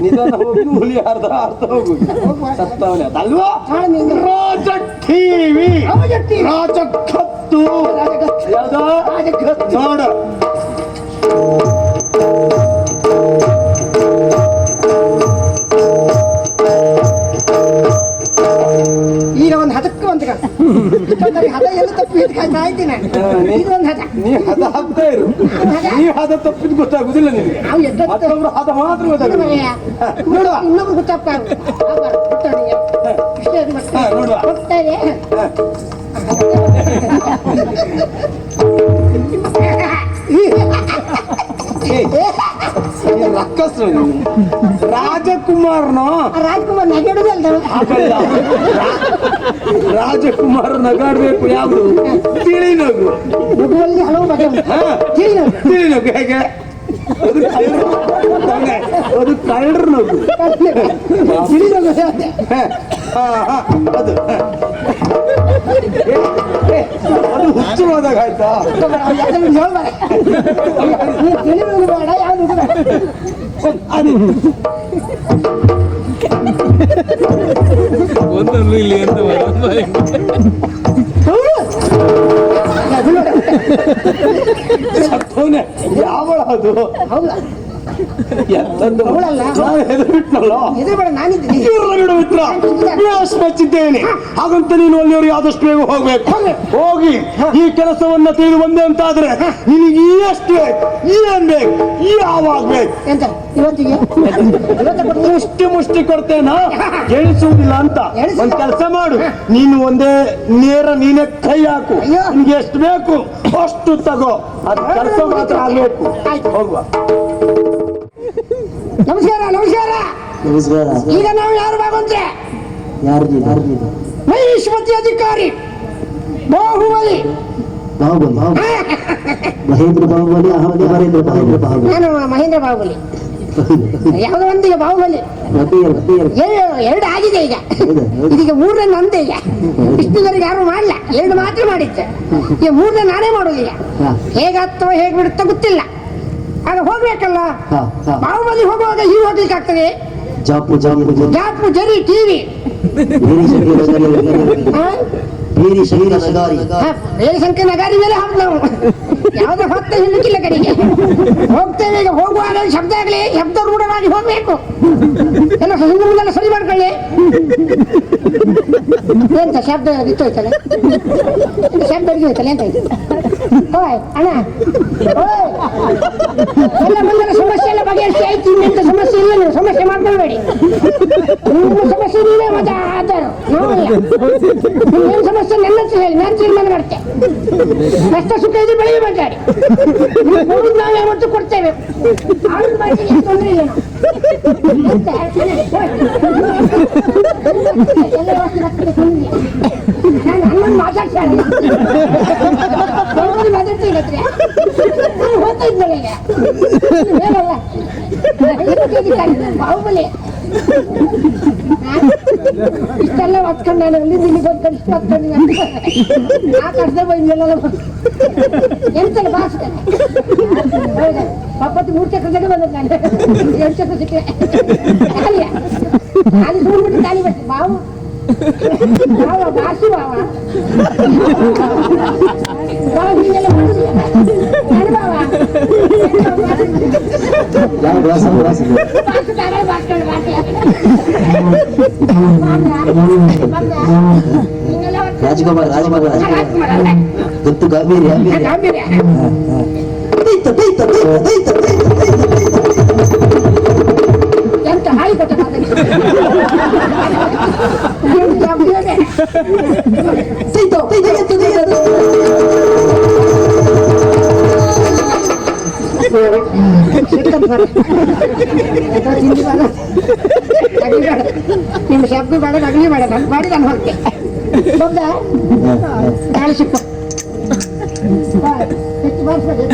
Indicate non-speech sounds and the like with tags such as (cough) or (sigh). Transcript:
ನಿಧಾನ ಹೋಗಿ ಹುಲಿ ಅರ್ಧ ಅರ್ಧ ಹೋಗು ಸತ್ತವನೇ ಅದಲ್ವಾ ಹಾಳು ನಿಂಗೆ ರಾಜ ಟಿವಿ ರಾಜ ರಾಜ ಕತ್ತು ಯಾವ್ದು ನೋಡ ಈಗ ಒಂದು ಒಂದು ಹದ ಎಲ್ಲ ತಪ್ಪಿ ಹದ. ನೀ ಹದ ಇರು. ನೀ ಹದ ತಪ್ಪಿದ್ ಗೊತ್ತಾಗುದಿಲ್ಲ ನಿನಗೆ. ನಾವು ಮತ್ತೊಬ್ರು ಹದ ಮಾತ್ರ ಗೊತ್ತಾಗುದಿಲ್ಲ. ನೋಡುವ. ಇನ್ನೊಬ್ರು ಗೊತ್ತಪ್ಪ ಇಷ್ಟೇ ನೋಡುವ. ರಕ್ಕಸ್ರು. ರಾಜಕುಮಾರನೋ? ರಾಜ್ಕುಮಾರ್ ರಾಜಕುಮಾರ ನಗಾಡ್ಬೇಕು ಯಾವುದು ತಿಳಿ ನಗು ತಿಳಿ ನಗು. ಹೇಗೆ ಅದು? ಅದು ಕಳ್ಳರ ನಗು ತಿಳಿ ನಗು ಅದು ಅದು ಹುಚ್ಚು ಹೋದಾಗ ಆಯ್ತಾ ಅದು ಒಂದೊಂದು ಇಲ್ಲಿ. ಸತ್ತವನೆ ಯಾವಳ ಅದು? ಹೌದಾ ಎಂತಂದು ಅವಳಲ್ಲ. ನಾನು ಹೆದರ್ಬಿಟ್ನಲ್ಲ. ಎದುರು ಬೇಡ ನಾನಿದ್ದೀನಿ ಇವ್ರನ್ನ ಮಿತ್ರ. ಬೇಸ್ ಹಾಗಂತ ನೀನು ಅಲ್ಲಿಯವರು ಆದಷ್ಟು ಬೇಗ ಹೋಗ್ಬೇಕು. ಹೋಗಿ ಈ ಕೆಲಸವನ್ನ ತೆಗೆದು ಬಂದೆ ಅಂತಾದ್ರೆ ನಿನಗೆ ಈ ಅಷ್ಟು. ಬೇಕು ಈ ಏನ್ ಬೇಕು? ಈ ಯಾವಾಗ ಬೇಕು? ಮುಷ್ಟಿ ಮುಷ್ಟಿ ಕೊಡ್ತೇನ? ಎಣಿಸುವುದಿಲ್ಲ ಅಂತ. ಒಂದ್ ಕೆಲಸ ಮಾಡು. ನೀನು ಒಂದೇ ನೇರ ನೀನೆ ಕೈ ಹಾಕು. ನಿಮ್ಗೆ ನಿನ್ಗೆ ಎಷ್ಟು ಬೇಕು ಅಷ್ಟು ತಗೋ. ಅದ್ ಕೆಲಸ ಮಾತ್ರ ಆಗ್ಬೇಕು. ಹೋಗುವ. ನಮಸ್ಕಾರ ನಮಸ್ಕಾರ. ನಮಸ್ಕಾರ. ಈಗ ನಾವು ಯಾರು ಭಾಗವಂತ್ರೆ ಯಾರ್ದು ಯಾರ್ದು ಮಹಿಷ್ಮತಿ ಅಧಿಕಾರಿ. ಬಾಹುಬಲಿ. ಬಾಹುಬಲಿ? (laughs) ಮಹೇಂದ್ರ ಬಾಹುಬಲಿ ಅಹಮದ್ ಮಹೇಂದ್ರ ಬಾಹುಬಲಿ. ನಾನು ಮಹೇಂದ್ರ ಬಾಹುಬಲಿ. ಯಾವುದೋ ಒಂದೀಗ ಬಾಹುಬಲಿ. ಎರಡು ಆಗಿದೆ ಈಗ? ಇದೀಗ ಮೂರನೇ ನಂದೆ ಈಗ. ಇಷ್ಟುವರೆಗೆ ಯಾರು ಮಾಡಲ್ಲ ಎರಡು ಮಾತ್ರ ಮಾಡಿದ್ದೆ. ಈಗ ಮೂರನೇ ನಾನೇ ಮಾಡೋದು ಈಗ. ಹೇಗಾಗ್ತೋ ಹೇಗೆ ಬಿಡುತ್ತೋ ಗೊತ್ತಿಲ್ಲ. ಆಗ ಹೋಗ್ಬೇಕಲ್ಲ? ಬಾಹುಬಲಿ ಹೋಗುವಾಗ ಹೀಗೆ ಹೋಗ್ಲಿಕ್ಕೆ ಆಗ್ತದೆ? ಜಾಪು ಜಾಪು ಜಾಪು. ಜರಿ ಟಿವಿ. ಬೇರೆ ನಗಾರಿ ಬೇರೆ ಸಂಖ್ಯೆ ನಗಾರಿ. ಮೇಲೆ ಹಾಕಿ ನಾವು. ಯಾವುದೇ ಹಿಂದಕ್ಕಿಲ್ಲ ಕಡೆಗೆ. ಹೋಗ್ತೇವೆ ಈಗ ಹೋಗುವಾಗ ಶಬ್ದ ಆಗಲಿ ಶಬ್ದ ರೂಢವಾಗಿ ಹೋಗ್ಬೇಕು. ಎಲ್ಲ ಸರಿ ಮಾಡ್ಕೊಳ್ಳಿ. ಎಂತ ಶಬ್ದ ಬಿತ್ತೋಯ್ತಲ್ಲ ಶಬ್ದ ಅಡಿಗೆ ಹೋಯ್ತಲ್ಲ? ಎಂತ ಆಯ್ತು? ಓಯ್ ಅಣ್ಣ ಓಯ್ ಎಲ್ಲ ಮುಂದಿನ ಸಮಸ್ಯೆ ಎಲ್ಲ ಬಗೆಹರಿಸಿ ಆಯ್ತು ಇನ್ನೆಂತ ಸಮಸ್ಯೆ ಇಲ್ಲ ನೀವು ಸಮಸ್ಯೆ ಮಾಡ್ಕೊಳ್ಬೇಡಿ ನಿಮ್ಮ ಸಮಸ್ಯೆ ನೀವೇ ಮತ್ತೆ ಆದರು ನಾವಲ್ಲ ನಿಮ್ಗೇನು ಸಮಸ್ಯೆ ನನ್ನ ಹತ್ರ ಹೇಳಿ ನಾನು ತೀರ್ಮಾನ ಮಾಡ್ತೆ ಕಷ್ಟ ಸುಖ ಇದ್ರೆ ಬೆಳಿಗ್ಗೆ ಮಾತಾಡಿ ನೀವು ಕೊಡುದು ನಾವು ಯಾವತ್ತೂ ಕೊಡ್ತೇವೆ ಅವ್ರ ಬಗ್ಗೆ ಏನು ತೊಂದರೆ ಇಲ್ಲ ನಾವು. ಎಂತ? ಎಲ್ಲ ವಸ್ತು ರಕ್ತಕ್ಕೆ ತಂದಿದೆ. ನಾನು ಹನ್ನೊಂದು ಮಾತಾಡ್ತಾಳೆ ಇದಕ್ಕೆ ಬಾಹುಬಲಿ. ಇಷ್ಟೆಲ್ಲ ಹೊತ್ಕೊಂಡು ನಾನು ಅಲ್ಲಿ ಇಲ್ಲಿ ಬಂದು ಕಳಿಸ್ತಾ ಹೊತ್ಕೊಂಡು ಆ ಕಷ್ಟ ಬಂದೆಲ್ಲ ಎಂತೆಲ್ಲ ಹೌದಾ? ಪಪ್ಪತ್ತು ಮೂರು ಚಕ್ರದಲ್ಲಿ ಬಂದದ್ದು ನಾನು. ಚಕ್ರ ಸಿಕ್ಕರೆ. ಖಾಲಿಯ ಖಾಲಿ ಸುಳ್ಬಿಟ್ಟು ಖಾಲಿ ಬರ್ತೀನಿ ಬಾವು Kalau Jangan berasa berasa. Rajkumar, Rajkumar, Rajkumar. Tentu gambir ya. Gambir ya. ದೈತ ದೈತ ದೈತ ದೈತ ನಿಮ್ಮ ಶಬ್ದ ಬೇಡ ನಗಲಿ ಬೇಡ ನನ್ನ ಬಾಡಿ ನಾನು ಹೋಗ್ತೆ ಬಂದ ನಾಳೆ ಸಿಕ್ಕು ಬಾ, ಹೆಚ್ಚು ಮಾಡಿಸ್ಬೇಡಿ.